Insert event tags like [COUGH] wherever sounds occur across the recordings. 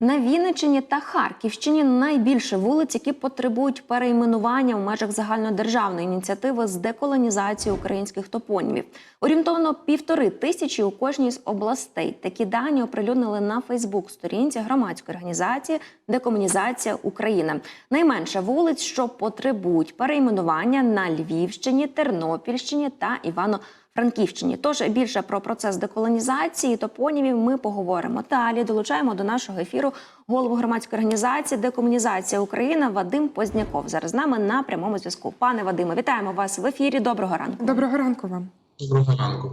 На Вінниччині та Харківщині найбільше вулиць, які потребують перейменування в межах загальнодержавної ініціативи з деколонізації українських топонімів. Орієнтовно півтори тисячі у кожній з областей. Такі дані оприлюднили на Фейсбук-сторінці громадської організації Декомунізація України. Найменше вулиць, що потребують перейменування на Львівщині, Тернопільщині та Івано. Франківщині. Тож більше про процес деколонізації топонімів ми поговоримо. Далі долучаємо до нашого ефіру голову громадської організації Декомунізація України Вадим Позняков. Зараз з нами на прямому зв'язку. Пане Вадиме, вітаємо вас в ефірі. Доброго ранку. Доброго ранку вам. Доброго ранку.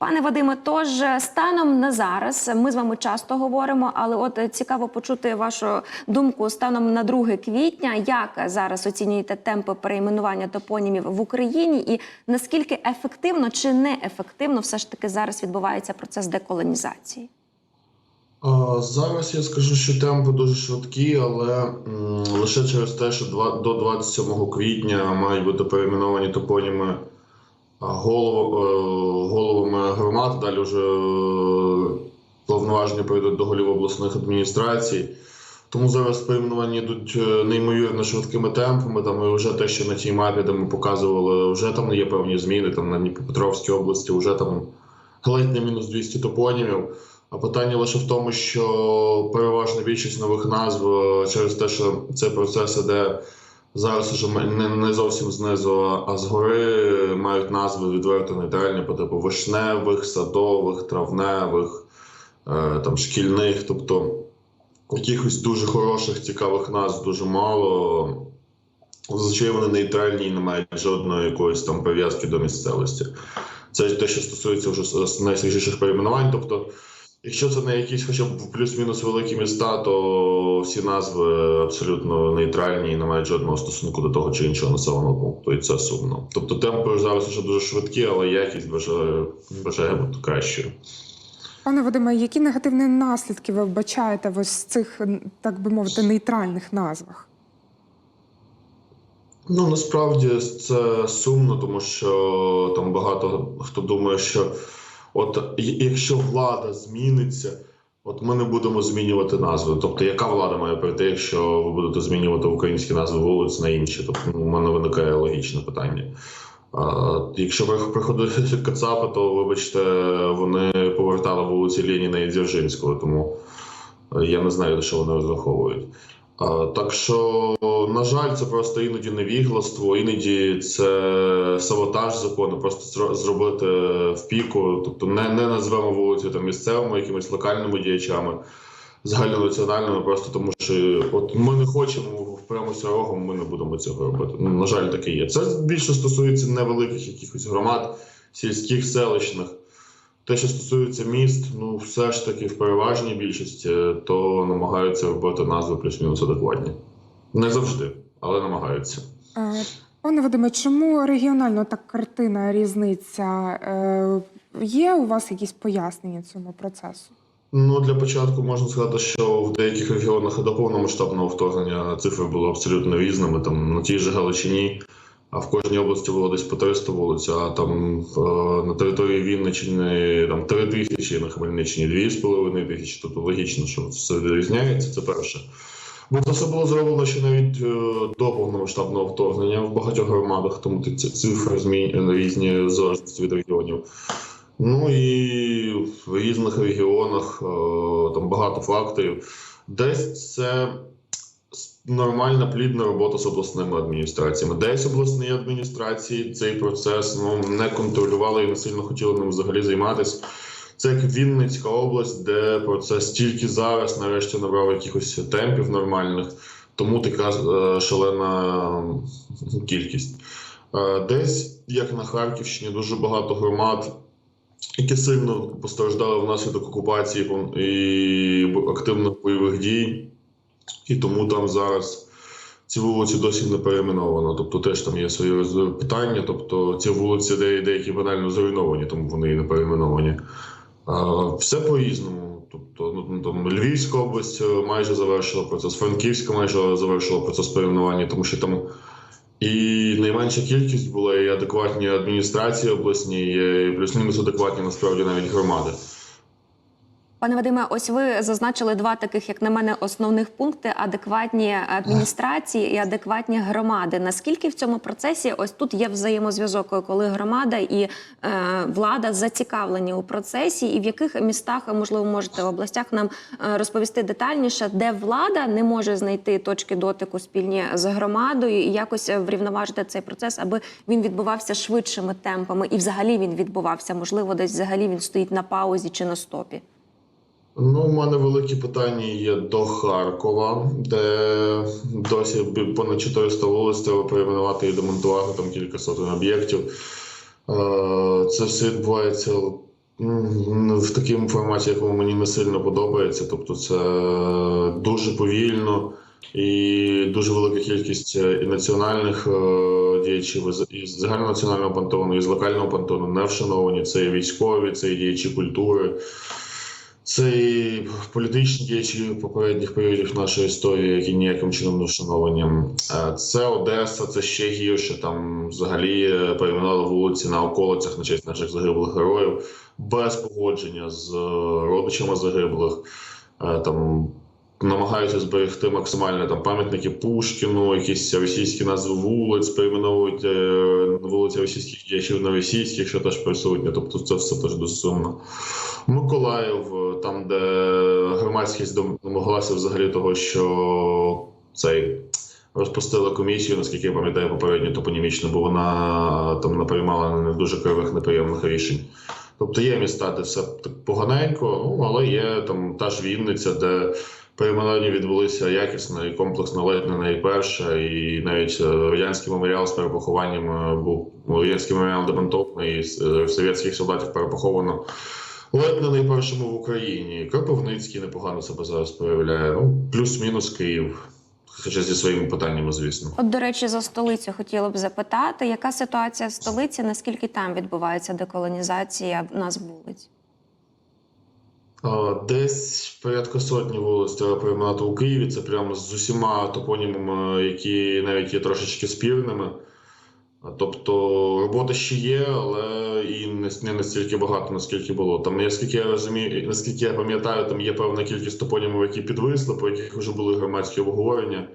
Пане Вадиме, тож станом на зараз ми з вами часто говоримо, але от е, цікаво почути вашу думку станом на 2 квітня. Як зараз оцінюєте темпи перейменування топонімів в Україні, і наскільки ефективно чи неефективно все ж таки зараз відбувається процес деколонізації? Зараз я скажу, що темпи дуже швидкі, але лише через те, що до 27 квітня мають бути перейменовані топоніми голов, е, головами громад. Далі вже е, повноваження прийдуть до голів обласних адміністрацій. Тому зараз перейменування йдуть е, неймовірно швидкими темпами. Там і вже те, що на тій мапі, де ми показували, вже там є певні зміни. Там на Дніпропетровській області вже там ледь не мінус 200 топонімів. А питання лише в тому, що переважна більшість нових назв е, через те, що цей процес іде зараз уже не, не зовсім знизу, а згори мають назви відверто нейтральні по типу вишневих, садових, травневих, е, там шкільних. Тобто якихось дуже хороших, цікавих назв дуже мало. Зазвичай вони нейтральні і не мають жодної якоїсь там прив'язки до місцевості. Це те, що стосується вже найсвіжіших перейменувань. Тобто, якщо це не якісь хоча б плюс-мінус великі міста, то всі назви абсолютно нейтральні і не мають жодного стосунку до того чи іншого населеного пункту, і це сумно. Тобто темпи зараз вже дуже швидкі, але якість бажає, бажає бути кращою. Пане Вадиме, які негативні наслідки ви вбачаєте в ось цих, так би мовити, нейтральних назвах? Ну насправді це сумно, тому що там багато хто думає, що от якщо влада зміниться, от ми не будемо змінювати назви. Тобто, яка влада має прийти, якщо ви будете змінювати українські назви вулиць на інші? Тобто ну, у мене виникає логічне питання. А, якщо приходили [LAUGHS] Кацапи, то вибачте, вони повертали вулиці Леніна і Дзержинського, тому е, я не знаю, на що вони розраховують. Так що, на жаль, це просто іноді невігластво, іноді це саботаж закону, просто зробити в піку. Тобто не, не назвемо вулиці там місцевими, якимись локальними діячами, загальнонаціональними, просто тому що от ми не хочемо впремося рогом, ми не будемо цього робити. Ну, на жаль, таке є. Це більше стосується невеликих якихось громад, сільських, селищних. Те, що стосується міст, ну все ж таки в переважній більшості, то намагаються робити назви плюс-мінус адекватні. Не завжди, але намагаються. Е, Пане Вадиме, чому регіонально так картина різниця? Е, Є у вас якісь пояснення цьому процесу? Ну для початку можна сказати, що в деяких регіонах до повномасштабного вторгнення цифри були абсолютно різними. Там на тій же Галичині, а в кожній області було десь по 300 вулиць, а там е, на території Вінниччини там 3 тисячі, на Хмельниччині 2,5 тисячі. Тобто логічно, що все відрізняється. Це перше. Бо це все було зроблено ще навіть е, до повномасштабного вторгнення в багатьох громадах, тому ці цифри змі... різні в залежності від регіонів. Ну і в різних регіонах е, там багато факторів. Десь це нормальна плідна робота з обласними адміністраціями. Десь обласні адміністрації цей процес ну, не контролювали і не сильно хотіли ним взагалі займатися. Це як Вінницька область, де процес тільки зараз нарешті набрав якихось темпів нормальних, тому така е, шалена кількість. Е, Десь, як на Харківщині, дуже багато громад, які сильно постраждали внаслідок окупації і активних бойових дій, і тому там зараз ці вулиці досі не перейменовано. Тобто теж там є свої питання. Тобто ці вулиці де, деякі банально зруйновані, тому вони і не перейменовані. А, Все по-різному. Тобто, ну ну, там Львівська область е, майже завершила процес, Франківська майже завершила процес перейменування, тому що там і найменша кількість була і адекватні адміністрації обласні, і плюс-мінус адекватні насправді навіть громади. Пане Вадиме, ось ви зазначили два таких, як на мене, основних пункти: адекватні адміністрації і адекватні громади. Наскільки в цьому процесі ось тут є взаємозв'язок, коли громада і е, влада зацікавлені у процесі, і в яких містах, можливо, можете в областях нам е, розповісти детальніше, де влада не може знайти точки дотику спільні з громадою і якось врівноважити цей процес, аби він відбувався швидшими темпами, і взагалі він відбувався. Можливо, десь взагалі він стоїть на паузі чи на стопі. Ну, у мене великі питання є до Харкова, де досі понад 400 вулиць треба перейменувати і демонтувати там кілька сотень об'єктів. Е, Це все відбувається в такому форматі, якому мені не сильно подобається. Тобто, це дуже повільно і дуже велика кількість е, і національних е, діячів, і загальнонаціонального пантеону, і з локального пантеону не вшановані. Це і військові, це і діячі культури. Це і політичні діячі попередніх періодів нашої історії, які ніяким чином не вшановані. Е, Це Одеса, це ще гірше. Там взагалі перейменували вулиці на околицях на честь наших загиблих героїв без погодження з е, родичами загиблих. Е, Там намагаються зберегти максимально там пам'ятники Пушкіну, якісь російські назви вулиць, перейменовують е, вулиці російських діячів на російських, що теж присутнє. Тобто це все теж сумно. Миколаїв, е, там, де громадськість домоглася взагалі того, що цей розпустила комісію, наскільки я пам'ятаю, попередньо топонімічно, бо вона там наприймала не дуже кривих, неприємних рішень. Тобто є міста, де все так поганенько, ну але є там та ж Вінниця, де перейменування відбулися якісно і комплексно, ледь не найперше, і навіть е, радянський меморіал з перепохованням е, був радянський меморіал демонтований, і е, совєтських солдатів перепоховано. Ледь не найпершому в Україні. Кропивницький непогано себе зараз проявляє. Ну, плюс-мінус Київ. Хоча зі своїми питаннями, звісно. От, до речі, за столицю хотіла б запитати, яка ситуація в столиці, наскільки там відбувається деколонізація назв вулиць? Десь порядка сотні вулиць треба приймати у Києві. Це прямо з усіма топонімами, які навіть є трошечки спірними. Тобто робота ще є, але і не настільки багато, наскільки було. Там, наскільки я розумію, наскільки я пам'ятаю, там є певна кількість топонімів, які підвисли, по яких вже були громадські обговорення,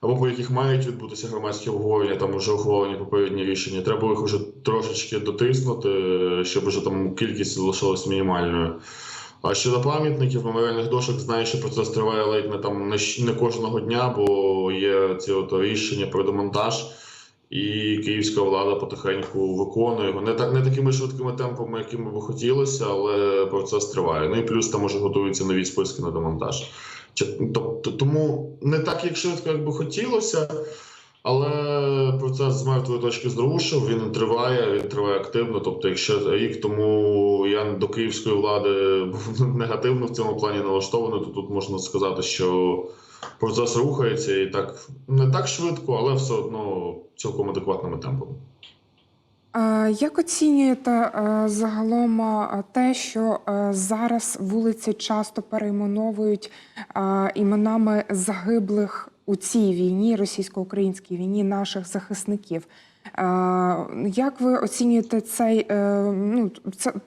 або по яких мають відбутися громадські обговорення, там вже ухвалені попередні рішення. Треба їх вже трошечки дотиснути, щоб вже там кількість залишилась мінімальною. А щодо пам'ятників, меморіальних дошок, знаю, що процес триває ледь не там не, кожного дня, бо є ці от рішення про демонтаж, і київська влада потихеньку виконує його. Не так не такими швидкими темпами, якими би хотілося, але процес триває. Ну і плюс там уже готуються нові списки на демонтаж. Тобто, тому не так, як швидко, як би хотілося. Але процес з мертвої точки зрушив, він триває, він триває активно. Тобто, якщо рік тому я до київської влади був [LAUGHS] негативно в цьому плані налаштований, то тут можна сказати, що процес рухається і так не так швидко, але все одно цілком адекватними темпами. Як оцінюєте е, загалом е, те, що е, зараз вулиці часто перейменовують іменами загиблих у цій війні, російсько-українській війні, наших захисників? Як ви оцінюєте цей, е, ну,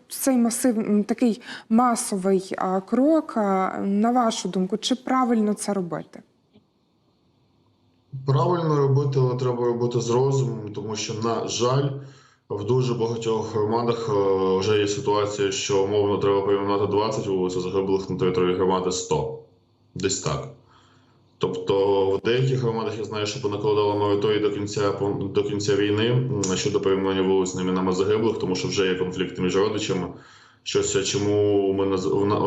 цей масив, такий масовий крок? На вашу думку, чи правильно це робити? Правильно робити, але треба робити з розумом, тому що, на жаль, в дуже багатьох громадах е, вже є ситуація, що умовно треба перейменувати 20 вулиць, загиблих на території громади 100. Десь так. Тобто в деяких громадах я знаю, що понакладали мораторій до кінця до кінця війни щодо перейменування вулиць на іменами загиблих, тому що вже є конфлікти між родичами. Щось е, чому ми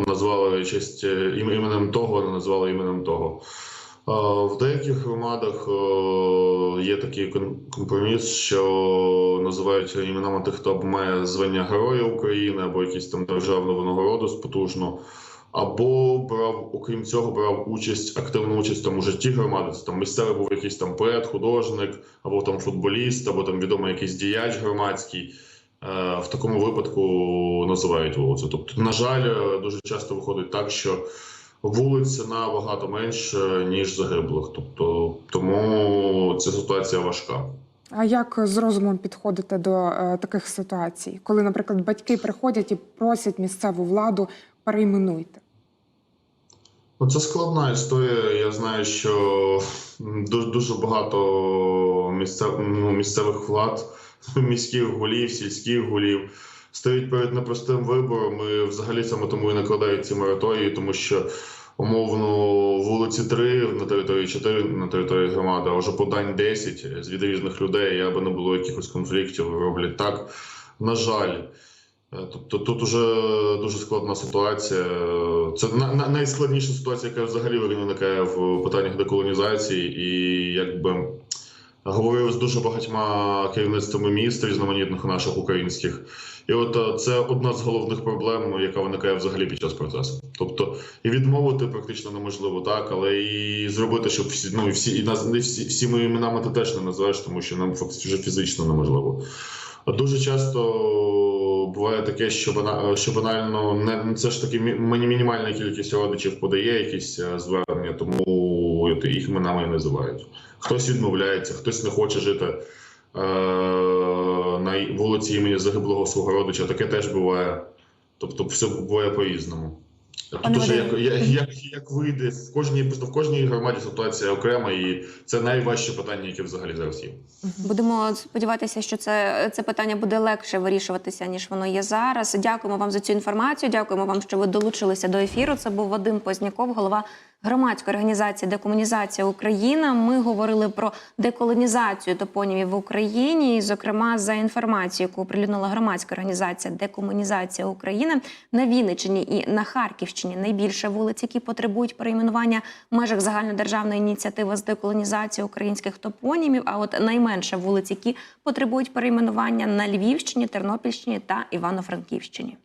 назвали честь е, іменем того, не назвали іменем того. В деяких громадах е, є такий компроміс, що називають іменами тих, хто має звання Героя України або якісь там державну винагороду потужну, або брав, окрім цього, брав участь, активну участь там у житті громади. Це там місцевий був якийсь там поет, художник, або там футболіст, або там відомий якийсь діяч громадський. Е, В такому випадку називають вулицю. Тобто, на жаль, е, дуже часто виходить так, що вулиць набагато менше, ніж загиблих. Тобто, тому ця ситуація важка. А як з розумом підходити до е, таких ситуацій, коли, наприклад, батьки приходять і просять місцеву владу перейменуйте? Ну, це складна історія. Я знаю, що м, ду- дуже багато місцев, ну, місцевих влад, [LAUGHS] міських голів, сільських голів стоять перед непростим вибором. І взагалі саме тому і накладають ці мораторії, тому що умовно вулиці 3 на території 4 на території громади, а вже подань 10 від різних людей, аби не було якихось конфліктів, роблять так. На жаль. Е, Тобто тут уже дуже складна ситуація. Це на, на- найскладніша ситуація, яка взагалі виникає в питаннях деколонізації, і якби говорив з дуже багатьма керівництвами міст різноманітних наших українських. І от е, це одна з головних проблем, яка виникає взагалі під час процесу. Тобто і відмовити практично неможливо, так, але і зробити, щоб всі ну всі і нас не всі всіми іменами ти теж не називаєш, тому що нам фактично вже фізично неможливо. Дуже часто буває таке, що бана- що банально не це ж таки мінімальна кількість родичів подає якісь е, звернення, тому їх іменами і називають. Хтось відмовляється, хтось не хоче жити е, на вулиці імені загиблого свого родича. Таке теж буває. Тобто, все буває по-різному. Пане Тут уже як, як, як, як вийде в кожній просто в кожній громаді ситуація окрема, і це найважче питання, яке взагалі зараз є. Будемо сподіватися, що це, це питання буде легше вирішуватися, ніж воно є зараз. Дякуємо вам за цю інформацію. Дякуємо вам, що ви долучилися до ефіру. Це був Вадим Позняков, голова громадської організації Декомунізація Україна. Ми говорили про деколонізацію топонімів в Україні. І, зокрема, за інформацією, яку оприлюднила громадська організація Декомунізація України на Вінниччині і на Харківщині найбільше вулиць, які потребують перейменування в межах загальнодержавної ініціативи з деколонізації українських топонімів. А от найменше вулиць, які потребують перейменування на Львівщині, Тернопільщині та Івано-Франківщині.